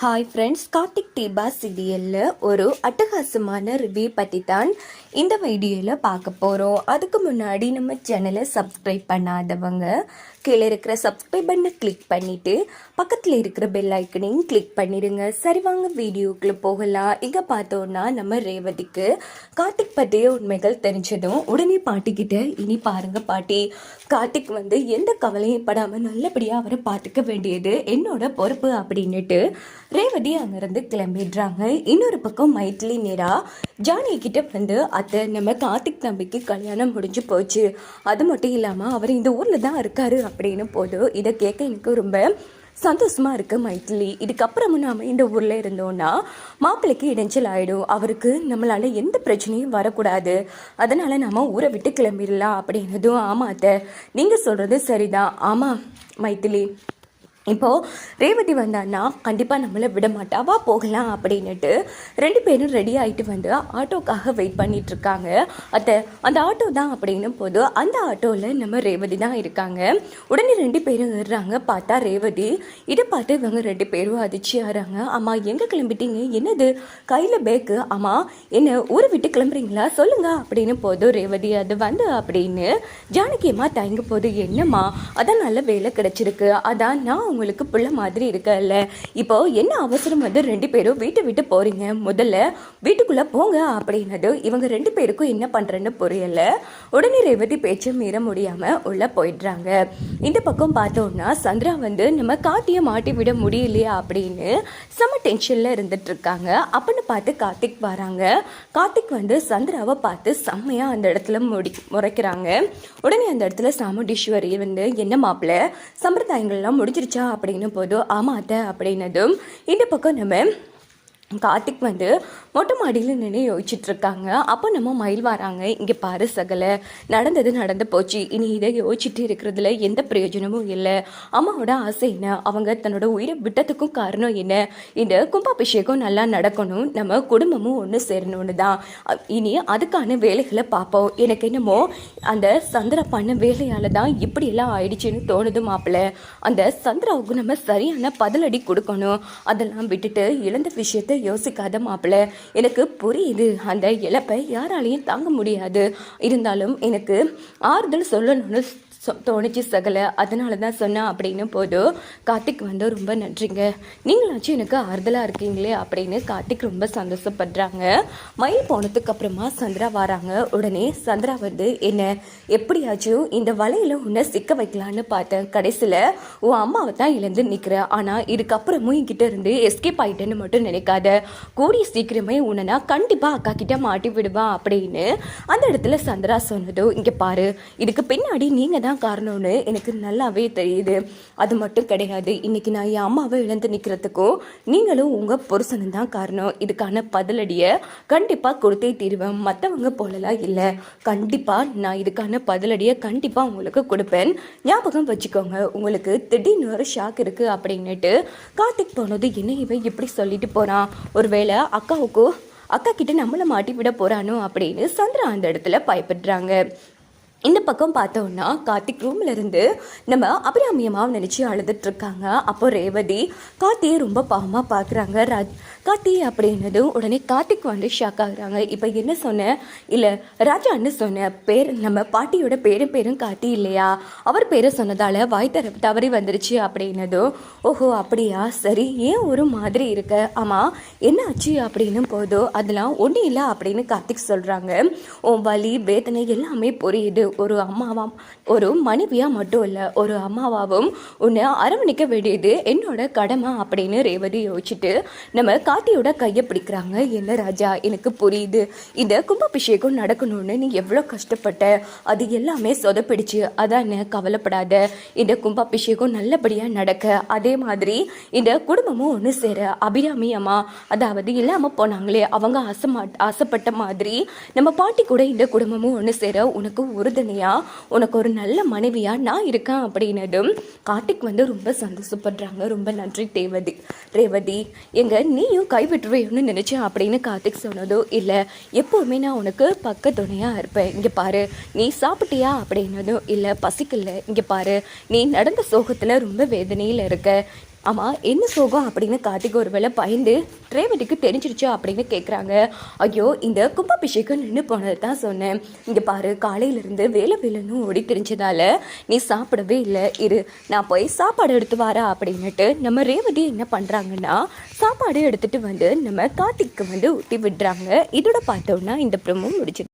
Hi friends Karthik Deepa சீரியலில் ஒரு அட்டகாசமான ரிவ்யூ பற்றி தான் இந்த வீடியோவில் பார்க்க போகிறோம் அதுக்கு முன்னாடி நம்ம சேனலை சப்ஸ்கிரைப் பண்ணாதவங்க கீழே இருக்கிற சப்ஸ்கிரைப் பண்ணை கிளிக் பண்ணிவிட்டு பக்கத்தில் இருக்கிற பெல் ஐக்கனையும் கிளிக் பண்ணிடுங்க. சரி வாங்க வீடியோக்குள்ளே போகலாம். இங்கே பார்த்தோன்னா நம்ம ரேவதிக்கு கார்த்திக் பற்றிய உண்மைகள் தெரிஞ்சதும் உடனே பாட்டிக்கிட்ட இனி பாருங்கள் பாட்டி கார்த்திக் வந்து எந்த கவலையும் படாமல் நல்லபடியாக அவரை பார்த்துக்க வேண்டியது என்னோட பொறுப்பு அப்படின்னுட்டு ரேவதி அங்கேருந்து கிளம்பிடுறாங்க. இன்னொரு பக்கம் மைத்திலி நேரா ஜானிய கிட்ட வந்து அத்தை நம்ம கார்த்திக் தம்பிக்கு கல்யாணம் முடிஞ்சு போச்சு. அது மட்டும் இல்லாமல் அவர் இந்த ஊரில் தான் இருக்காரு அப்படின்னு போது இதை கேட்க எனக்கு ரொம்ப சந்தோஷமாக இருக்குது மைத்திலி. இதுக்கப்புறமும் நாம் இந்த ஊரில் இருந்தோம்னா மாப்பிள்ளைக்கு இடைஞ்சல் ஆகிடும் அவருக்கு நம்மளால் எந்த பிரச்சனையும் வரக்கூடாது. அதனால் நாம் ஊரை விட்டு கிளம்பிடலாம் அப்படின்னதும் ஆமாம் அத்தை. நீங்கள் சொல்கிறது சரிதான். ஆமாம் மைத்திலி. இப்போது ரேவதி வந்தான்னா கண்டிப்பாக நம்மளை விட வா போகலாம் அப்படின்னுட்டு ரெண்டு பேரும் ரெடி ஆகிட்டு வந்து ஆட்டோக்காக வெயிட் பண்ணிட்டு இருக்காங்க அத்தை அந்த ஆட்டோ தான் அப்படின்னும் போது அந்த ஆட்டோவில் நம்ம ரேவதி தான் இருக்காங்க. உடனே ரெண்டு பேரும் ஏறுறாங்க. பார்த்தா ரேவதி இதை பார்த்து இவங்க ரெண்டு பேரும் அதிர்ச்சி ஆகிறாங்க. அம்மா எங்கே கிளம்பிட்டீங்க? என்னது? கையில் பேக்கு அம்மா என்ன ஊரை விட்டு கிளம்புறீங்களா? சொல்லுங்கள் அப்படின்னு போதும் ரேவதி அது வந்து அப்படின்னு ஜானகியம்மா தயங்க போது என்னம்மா? அதான் நல்ல வேலை கிடச்சிருக்கு. அதான் நான் உங்களுக்கு புள்ள மாதிரி இருக்கல இப்போ என்ன அவசரம் வந்து ரெண்டு பேரும் வீட்டை விட்டு போறீங்க? முதல்ல வீட்டுக்குள்ள போங்க அப்படின்னது இவங்க ரெண்டு பேருக்கும் என்ன பண்றேன்னு புரியல. உடனே ரேவதி பேச்சை மீற முடியாம உள்ள போயிடுறாங்க. இந்த பக்கம் பார்த்தோம்னா சந்திரா வந்து நம்ம காட்டிய மாட்டி விட முடியலையா அப்படின்னு செம டென்ஷன்ல இருந்துட்டு இருக்காங்க. அப்படின்னு பார்த்து கார்த்திக் வராங்க. கார்த்திக் வந்து சந்திராவை பார்த்து செம்மையா அந்த இடத்துல முடி முறைக்கிறாங்க. உடனே அந்த இடத்துல சாமுண்டீஸ்வரி வந்து என்ன மாப்பிள்ள சம்பிரதாயங்கள்லாம் முடிஞ்சிருச்சா? அப்படின்னு போதும் ஆமா அத்தை அப்படின்னதும் இந்த பக்கம் நம்ம கார்த்திக் வந்து மொட்டை மாடியில் நின்று யோசிச்சுட்டு இருக்காங்க அப்போ நம்ம மயில் வராங்க. இங்கே பாரு சகலை நடந்தது நடந்து போச்சு. இனி இதை யோசிச்சுட்டு இருக்கிறதுல எந்த பிரயோஜனமும் இல்லை. அம்மாவோட ஆசை என்ன? அவங்க தன்னோட உயிரை விட்டதுக்கும் காரணம் என்ன? இந்த கும்பாபிஷேகம் நல்லா நடக்கணும். நம்ம குடும்பமும் ஒன்று சேரணும்னு தான். இனி அதுக்கான வேலைகளை பார்ப்போம். எனக்கு என்னமோ அந்த சந்திரா பண்ண வேலையால் தான் இப்படியெல்லாம் ஆயிடுச்சுன்னு தோணுது மாப்பிள்ள. அந்த சந்திராவுக்கு நம்ம சரியான பதிலடி கொடுக்கணும். அதெல்லாம் விட்டுட்டு இழந்த விஷயத்த யோசிக்காத மாப்பிள்ள எனக்கு புரியுது. அந்த இழப்பை யாராலையும் தாங்க முடியாது. இருந்தாலும் எனக்கு ஆறுதல் சொல்லணும்னு தோணுச்சு சகலை. அதனால தான் சொன்னேன் அப்படின்னு போதும் கார்த்திக் வந்து ரொம்ப நன்றிங்க. நீங்களாச்சும் எனக்கு ஆறுதலாக இருக்கீங்களே அப்படின்னு கார்த்திக் ரொம்ப சந்தோஷப்படுறாங்க. மயில் போனதுக்கு அப்புறமா சந்திரா வராங்க. உடனே சந்திரா வந்து என்ன எப்படியாச்சும் இந்த வலையில உன்னை சிக்க வைக்கலான்னு பார்த்தேன். கடைசியில் உன் அம்மாவை தான் இழந்து நிற்கிறேன் ஆனால் இதுக்கப்புறமும் என்கிட்ட இருந்து எஸ்கேப் ஆயிட்டேன்னு மட்டும் நினைக்காத. கூடிய சீக்கிரமே உன்னை நான் கண்டிப்பாக அக்கா கிட்ட மாட்டி விடுவான் அப்படின்னு அந்த இடத்துல சந்திரா சொன்னதும் இங்கே பாரு இதுக்கு பின்னாடி நீங்கள் தான் காரணம்னு எனக்கு நல்லாவே தெரியுது. அது மட்டும் கிடையாது. இன்னைக்கு நான் என் அம்மாவை இழந்து நிற்கிறதுக்கும் நீங்களும் உங்கள் புருஷனும் தான் காரணம். இதுக்கான பதிலடியை கண்டிப்பாக கொடுத்தே தீருவேன். மற்றவங்க போலலாம் இல்லை. கண்டிப்பாக நான் இதுக்கான பதிலடியை கண்டிப்பாக உங்களுக்கு கொடுப்பேன். ஞாபகம் வச்சுக்கோங்க உங்களுக்கு திடீர்னு ஒரு ஷாக் இருக்குது அப்படின்னுட்டு கார்த்திக் போனது என்ன இவன் இப்படி சொல்லிட்டு போகிறான் ஒருவேளை அக்காவுக்கு அக்கா கிட்ட நம்மளை மாட்டி விட போறானோ அப்படின்னு சந்திரா அந்த இடத்துல பயப்படுறாங்க. இந்த பக்கம் பார்த்தோம்னா கார்த்திக் ரூம்ல இருந்து நம்ம அபிராமியமாக நினச்சி அழுதுட்ருக்காங்க அப்போ ரேவதி கார்த்தியை ரொம்ப பாவமாக பார்க்குறாங்க ராஜ் கார்த்தி அப்படின்னதும் உடனே கார்த்திக் வந்து ஷாக் ஆகுறாங்க. இப்போ என்ன சொன்னேன் இல்லை ராஜான்னு சொன்னேன் பேர் நம்ம பாட்டியோட பேரும் பேரும் கார்த்தி இல்லையா? அவர் பேரை சொன்னதால் வாய் தர தவறி வந்துருச்சு அப்படின்னதும் ஓஹோ அப்படியா? சரி ஏன் ஒரு மாதிரி இருக்க? ஆமாம் என்ன ஆச்சு அப்படின்னும் போதோ அதெல்லாம் ஒன்றும் இல்லை அப்படின்னு கார்த்திக் சொல்கிறாங்க உன் வலி வேதனை எல்லாமே புரியுது. ஒரு அம்மாவாம் ஒரு மனைவியா மட்டும் இல்லை ஒரு அம்மாவாவும் உன்னை அரவணைக்க வேண்டியது என்னோட கடமை அப்படின்னு ரேவதி யோசிச்சுட்டு நம்ம காட்டியோட கையை பிடிக்கிறாங்க. என்ன ராஜா எனக்கு புரியுது. இந்த கும்பாபிஷேகம் நடக்கணும்னு நீ எவ்வளோ கஷ்டப்பட்ட? அது எல்லாமே சொதப்பிடுச்சு. அதான் கவலைப்படாத. இந்த கும்பாபிஷேகம் நல்லபடியாக நடக்க. அதே மாதிரி இந்த குடும்பமும் ஒன்று சேர. அபிராமி அம்மா அதாவது இல்லாமல் போனாங்களே அவங்க ஆசை ஆசைப்பட்ட மாதிரி நம்ம பாட்டி கூட இந்த குடும்பமும் ஒன்று சேர உனக்கு ஒரு உறுதுணையா உனக்கு ஒரு நல்ல மனைவியா நான் இருக்கேன் அப்படின்னதும் கார்த்திக் வந்து ரொம்ப சந்தோஷப்படுறாங்க. ரொம்ப நன்றி தேவதி ரேவதி எங்க நீயும் கைவிட்டுருவேன்னு நினைச்சேன் அப்படின்னு கார்த்திக் சொன்னதோ இல்லை. எப்போவுமே நான் உனக்கு பக்க துணையா இருப்பேன். இங்க பாரு நீ சாப்பிட்டியா அப்படின்னதும் இல்லை. பசிக்கல. இங்க பாரு நீ நடந்த சோகத்துல ரொம்ப வேதனையில் இருக்க. ஆமாம் என்ன சோகம் அப்படின்னு கார்த்திக் ஒரு வேளை பயந்து ரேவதிக்கு தெரிஞ்சிருச்சு அப்படின்னு கேட்குறாங்க ஐயோ இந்த கும்பாபிஷேகம் நின்று போனது தான் சொன்னேன். இங்கே பாரு காலையிலேருந்து வேலை வேலைன்னு ஓடி தெரிஞ்சதால நீ சாப்பிடவே இல்லை. இரு நான் போய் சாப்பாடு எடுத்து வரா அப்படின்னுட்டு நம்ம ரேவதி என்ன பண்ணுறாங்கன்னா சாப்பாடு எடுத்துகிட்டு வந்து நம்ம கார்த்திக்கு வந்து ஊட்டி விடுறாங்க. இதோட பார்த்தோன்னா இந்த ப்ரமோ முடிச்சு